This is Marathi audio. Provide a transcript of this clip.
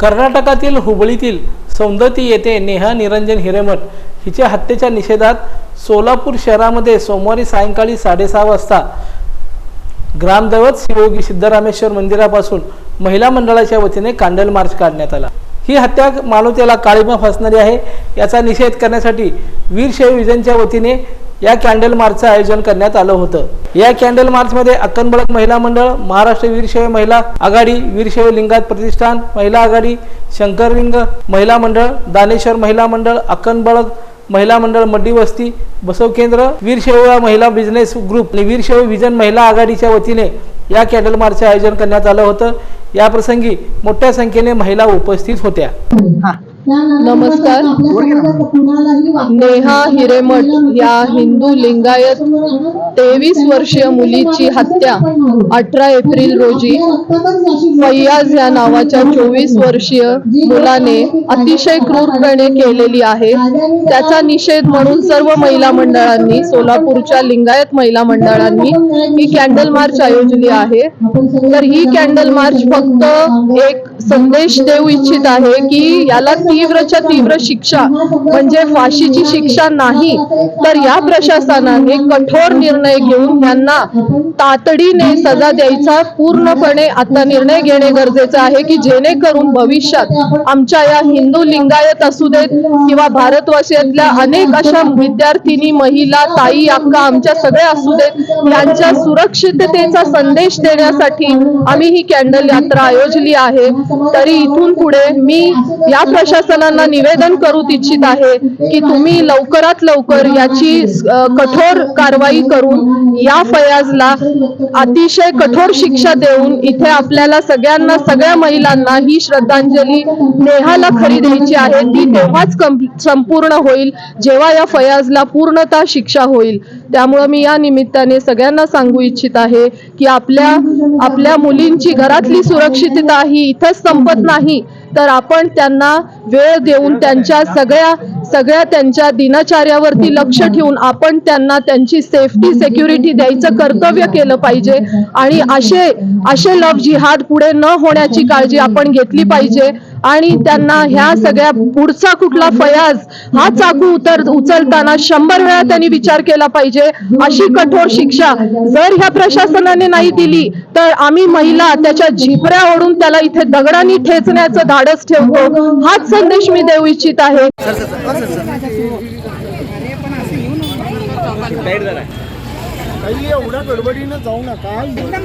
कर्नाटकातील हुबळीतील सौंदती येथे नेहा निरंजन हिरेमठ हिच्या हत्येच्या निषेधात सोलापूर शहरामध्ये सोमवारी सायंकाळी साडेसहा वाजता ग्रामदैवत शिवयोगी सिद्धरामेश्वर मंदिरापासून महिला मंडळाच्या वतीने कांडल मार्च काढण्यात आला. ही हत्या मानवतेला काळीमा फासणारी आहे याचा निषेध करण्यासाठी वीरशैव विजनच्या वतीने या कॅन्डल मार्चचं आयोजन करण्यात आलं होतं. या कॅन्डल मार्चमध्ये अक्कनबळक महिला मंडळ महाराष्ट्र वीरशैव महिला आघाडी वीरशैव लिंगात प्रतिष्ठान महिला आघाडी शंकरलिंग महिला मंडळ दानेश्वर महिला मंडळ अक्कनबळक महिला मंडळ मड्डी वस्ती बसव केंद्र वीरशैव महिला बिझनेस ग्रुप आणि वीरशैव विजन महिला आघाडीच्या वतीने या कॅन्डल मार्चचे आयोजन करण्यात आलं होतं. या प्रसंगी मोठ्या संख्येने महिला उपस्थित होत्या. नमस्कार. नेहा हिरेमठ या हिंदू लिंगायत तेवीस वर्षीय मुलीची हत्या अठरा एप्रिल रोजी. फैयाज या नावाच्या चोवीस वर्षीय मुलाने अतिशय क्रूरपणे केलेली आहे. त्याचा निषेध म्हणून सर्व महिला मंडळांनी सोलापूरच्या लिंगायत महिला मंडळांनी ही कॅन्डल मार्च आयोजली आहे. तर ही कॅन्डल मार्च फक्त एक संदेश देऊ इच्छित आहे की याला तीव्रच्या तीव्र शिक्षा म्हणजे फाशीची शिक्षा नाही तर या प्रशासनाने कठोर निर्णय घेऊन त्यांना तातडीने सजा द्यायचा पूर्णपणे आता निर्णय घेणे गरजेचं आहे की जेणेकरून भविष्यात आमच्या या हिंदू लिंगायत असू देत किंवा भारतवर्षातल्या अनेक अशा विद्यार्थिनी महिला ताई अक्का आमच्या सगळ्या असू देत यांच्या सुरक्षिततेचा संदेश देण्यासाठी आम्ही ही कॅन्डल यात्रा आयोजली आहे. तरी इथून पुढे मी या प्रशासनाला निवेदन करू इच्छित आहे की तुम्ही लवकरात लवकर याची कठोर कारवाई करून या फयाजला अतिशय कठोर शिक्षा देऊन इथे आपल्याला सगळ्यांना सगळ्या महिलांना ही श्रद्धांजली नेहाला खरी द्यायची आहे. ती तेव्हाच संपूर्ण होईल जेव्हा या फयाजला पूर्णतः शिक्षा होईल. त्यामुळं मी या निमित्ताने सगळ्यांना सांगू इच्छित आहे की आपल्या आपल्या मुलींची घरातली सुरक्षितता ही इथंच संपत नाही. तर आपण त्यांना वेळ देऊन त्यांच्या सगळ्या सगळ्या त्यांच्या दिनचर्यावरती लक्ष ठेवून आपण त्यांना त्यांची सेफ्टी सेक्युरिटी द्यायचं कर्तव्य केलं पाहिजे. आणि असे असे लव जिहाद पुढे न होण्याची काळजी आपण घेतली पाहिजे. आणि त्यांना ह्या सगळ्या पुढचा कुठला फयाज हा चाकू उतर उचलताना शंभर वेळा त्यांनी विचार केला पाहिजे. अशी कठोर शिक्षा जर ह्या प्रशासनाने नाही दिली तर आम्ही महिला त्याच्या झिपऱ्या ओढून त्याला इथे दगडांनी ठेचण्याचं धाडस ठेवतो. हाच संदेश मी देऊ इच्छित आहे. काही एवढ्या गडबडीनं जाऊ नका. एकदम